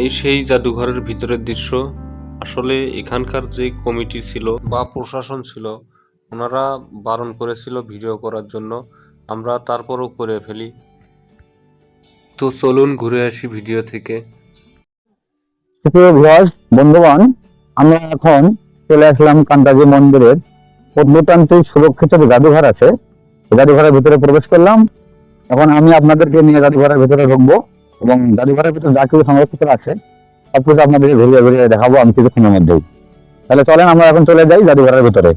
এই সেই জাদুঘরের ভিতরের দৃশ্য। আসলে এখানকার যে কমিটি ছিল বা প্রশাসন ছিল, ওনারা বারণ করেছিল ভিডিও করার জন্য। আমরা তারপরও করে ফেলি। তো চলুন ঘুরে আসি ভিডিও থেকে। বন্ধুগণ আমরা এখন চলে আসলাম কান্তাজি মন্দিরের প্রত্নতান্ত্রিক সুরক্ষিত জাদুঘর আছে জাদুঘরের ভিতরে প্রবেশ করলাম। এখন আমি আপনাদেরকে নিয়ে জাদুঘরের ভিতরে ঢুকবো। এবং জাদুঘরের ভিতরে যা কিছু সংরক্ষিত আছে সবকিছু আপনাদেরকে ঘুরিয়ে ঘুরিয়ে দেখাবো আমি কিছুক্ষণের মধ্যেই। তাহলে চলেন, আমরা এখন চলে যাই জাদুঘরের ভিতরে।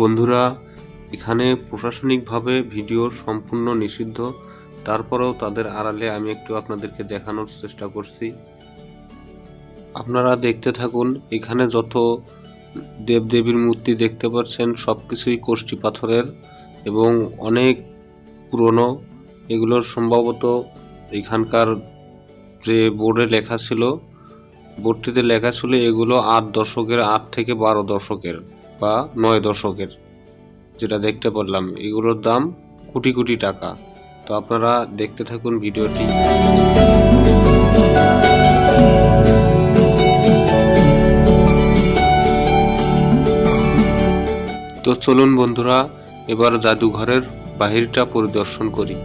বন্ধুরা, এখানে প্রশাসনিকভাবে ভিডিও সম্পূর্ণ নিষিদ্ধ। তারপরেও তাদের আড়ালে আমি একটু আপনাদেরকে দেখানোর চেষ্টা করছি। আপনারা দেখতে থাকুন, এখানে যত দেবদেবীর মূর্তি দেখতে পাচ্ছেন সব কিছুই কোষ্ঠী পাথরের এবং অনেক পুরনো। এগুলোর সম্ভবত এখানকার যে বোর্ডে লেখা ছিল, বোর্ডটিতে লেখা ছিল এগুলো আট দশকের, আট থেকে বারো দশকের বা নয় দশকের, যেটা দেখতে পারলাম। এগুলোর দাম কোটি কোটি টাকা। তো আপনারা দেখতে থাকুন ভিডিওটি। তো চলুন বন্ধুরা এবার জাদুঘরের বাহিরটা পরিদর্শন করি।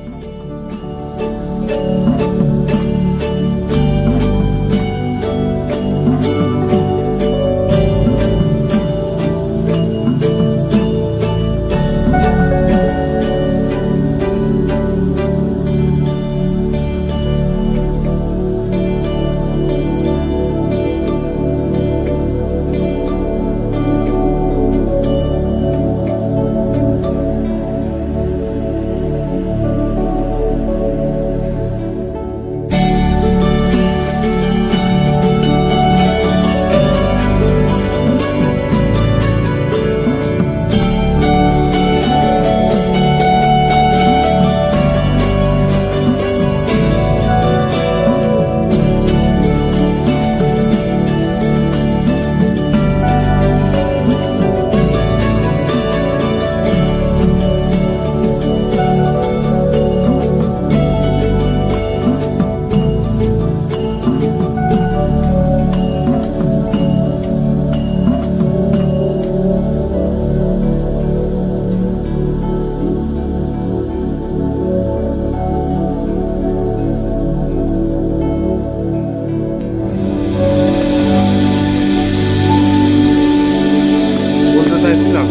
سايب كام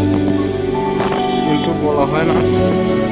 أنتم والله هاي